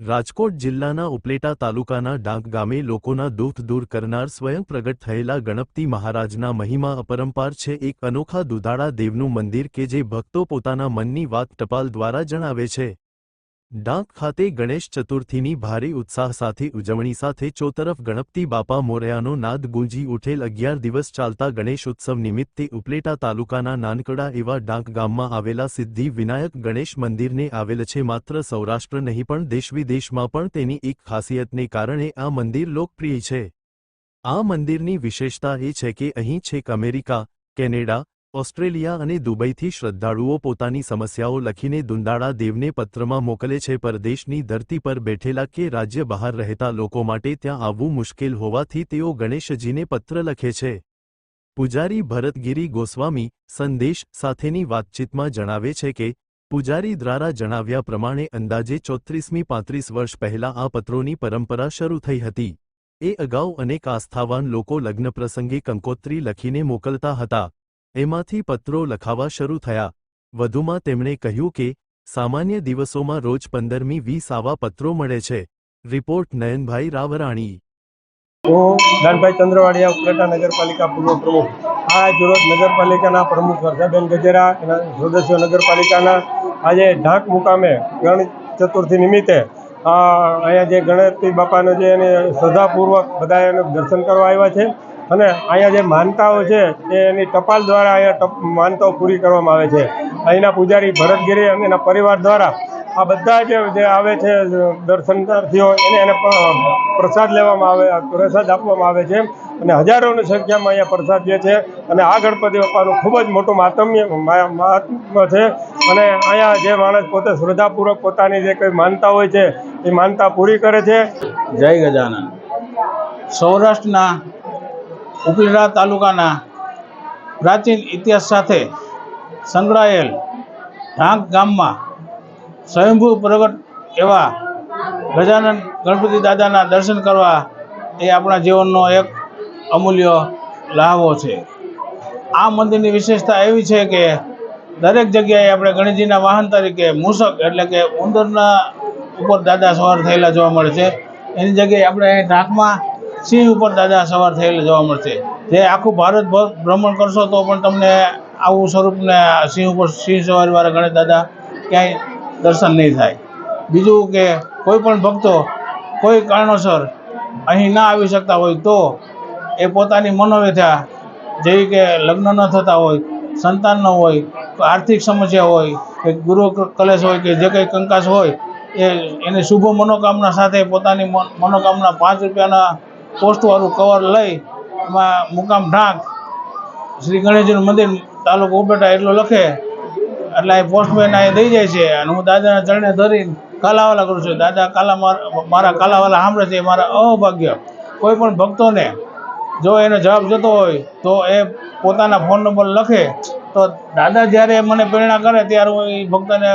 રાજકોટ જિલ્લાના ઉપલેટા તાલુકાના ડાંગ ગામે લોકોના દુઃખ દૂર કરનાર સ્વયં પ્રગટ થયેલા ગણપતિ મહારાજના મહિમા અપરંપાર છે. એક અનોખા દુધાળા દેવનું મંદિર કે જે ભક્તો પોતાના મનની વાત ટપાલ દ્વારા જણાવે છે. ડાંગ ખાતે ગણેશ ચતુર્થીની ભારે ઉત્સાહ સાથે ઉજવણી સાથે ચોતરફ ગણપતિ બાપા મોરયાનો નાદ ગુંજી ઉઠેલ અગિયાર દિવસ ચાલતા ગણેશ ઉત્સવ નિમિત્તે ઉપલેટા તાલુકાના નાનકડા એવા ડાંગ ગામમાં આવેલા સિદ્ધિ વિનાયક ગણેશ મંદિરને આવેલ છે માત્ર સૌરાષ્ટ્ર નહીં પણ દેશ વિદેશમાં પણ તેની એક ખાસિયતને કારણે આ મંદિર લોકપ્રિય છે. આ મંદિરની વિશેષતા એ છે કે અહીં છેક અમેરિકા, કેનેડા ઓસ્ટ્રેલિયા અને દુબઈથી શ્રદ્ધાળુઓ પોતાની સમસ્યાઓ લખીને દુંદાળા દેવને પત્રમાં મોકલે છે પરદેશની ધરતી પર બેઠેલા કે રાજ્ય બહાર રહેતા લોકો માટે ત્યાં આવવું મુશ્કેલ હોવાથી તેઓ ગણેશજીને પત્ર લખે છે. પૂજારી ભરતગીરી ગોસ્વામી સંદેશ સાથેની વાતચીતમાં જણાવે છે કે, પૂજારી દ્વારા જણાવ્યા પ્રમાણે અંદાજે ચોત્રીસમી પાંત્રીસ વર્ષ પહેલા આ પત્રોની પરંપરા શરૂ થઈ હતી. એ અગાઉ અનેક આસ્થાવાન લોકો લગ્ન પ્રસંગે કંકોત્રી લખીને મોકલતા હતા. એમાંથી પત્રો લખાવા શરૂ થયા. વધુમાં તેમણે કહ્યું કે, સામાન્ય દિવસોમાં રોજ પંદરમી વીસ આવા પત્રો મળે છે. રિપોર્ટ નયનભાઈ રાવરાણી. હું નાનભાઈ ચંદ્રવાડિયા ઉપલેટા નગરપાલિકા પૂર્વ પ્રમુખ. આ જોરોજ નગરપાલિકાના પ્રમુખ હર્ષાબેન ગજેરા એના સદસ્યો નગરપાલિકાના. આજે ઢાંક મુકામે ગણેશ ચતુર્થી નિમિત્તે અહીંયા જે ગણપતિ બાપાનો જે એને શ્રદ્ધાપૂર્વક બધા એને દર્શન કરવા આવ્યા છે. અને અહીંયા જે માનતાઓ છે એ એની ટપાલ દ્વારા અહીંયા માનતાઓ પૂરી કરવામાં આવે છે. અહીંના પૂજારી ભરતગીરી અને એના પરિવાર દ્વારા આ બધા જે આવે છે દર્શનાર્થીઓ એને એને પ્રસાદ લેવામાં આવે, પ્રસાદ આપવામાં આવે છે. અને હજારોની સંખ્યામાં અહીંયા પ્રસાદ જે છે, અને આ ગણપતિ બાપાનું ખૂબ જ મોટું માતમ્ય મહાત્મ છે. અને અહીંયા જે માણસ પોતે શ્રદ્ધાપૂર્વક પોતાની જે કંઈ માનતા હોય છે, એ માનતા પૂરી કરે છે. જય ગજાનંદ સૌરાષ્ટ્રના ઉપલેટા તાલુકાના પ્રાચીન ઇતિહાસ સાથે સંકળાયેલ ઢાંક ગામમાં સ્વયંભૂ પ્રગટ એવા ગજાનન ગણપતિ દાદાના દર્શન કરવા એ આપણા જીવનનો એક અમૂલ્ય લાહવો છે. આ મંદિરની વિશેષતા એવી છે કે દરેક જગ્યાએ આપણે ગણેશજીના વાહન તરીકે મૂષક એટલે કે ઉંદરના ઉપર દાદા સવાર થયેલા જોવા મળે છે. એની જગ્યાએ આપણે ઢાંકમાં સિંહ ઉપર દાદા સવાર થયેલા જોવા મળશે. જે આખું ભારત ભ્રમણ કરશો તો પણ તમને આવું સ્વરૂપને સિંહ ઉપર, સિંહ સવારીવાળા ગણેશ દાદા ક્યાંય દર્શન નહીં થાય. બીજું કે કોઈ પણ ભક્તો કોઈ કારણોસર અહીં ના આવી શકતા હોય તો એ પોતાની મનોવ્યથા, જેવી કે લગ્ન ન થતા હોય, સંતાન ન હોય, આર્થિક સમસ્યા હોય, કે ગુરુ કલેશ હોય કે જે કંઈ કંકાસ હોય, એ, એની શુભ મનોકામના સાથે પોતાની મનોકામના પાંચ રૂપિયાના પોસ્ટવાળું કવર લઈ એમાં મુકામ ઢાંક. શ્રી ગણેશજીનું મંદિર તાલુકો ઉપેટા એટલું લખે. એટલે એ પોસ્ટમેન અહીં દઈ જાય છે. અને હું દાદાના ચરણે ધરીને કાલાવાલા કરું છું. દાદા, કાલા મારા કાલાવાલા સાંભળે છે. મારા અભાગ્ય. કોઈ પણ ભક્તોને જો એનો જવાબ જતો હોય, તો એ પોતાના ફોન નંબર લખે. તો દાદા જ્યારે મને પ્રેરણા કરે, ત્યારે હું એ ભક્તને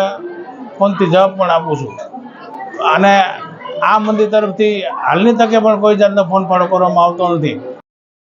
ફોનથી જવાબ પણ આપું છું. અને આ મંદિર તરફથી હાલની તકે પણ કોઈ જાતનો ફોન ફાળો કરવામાં આવતો નથી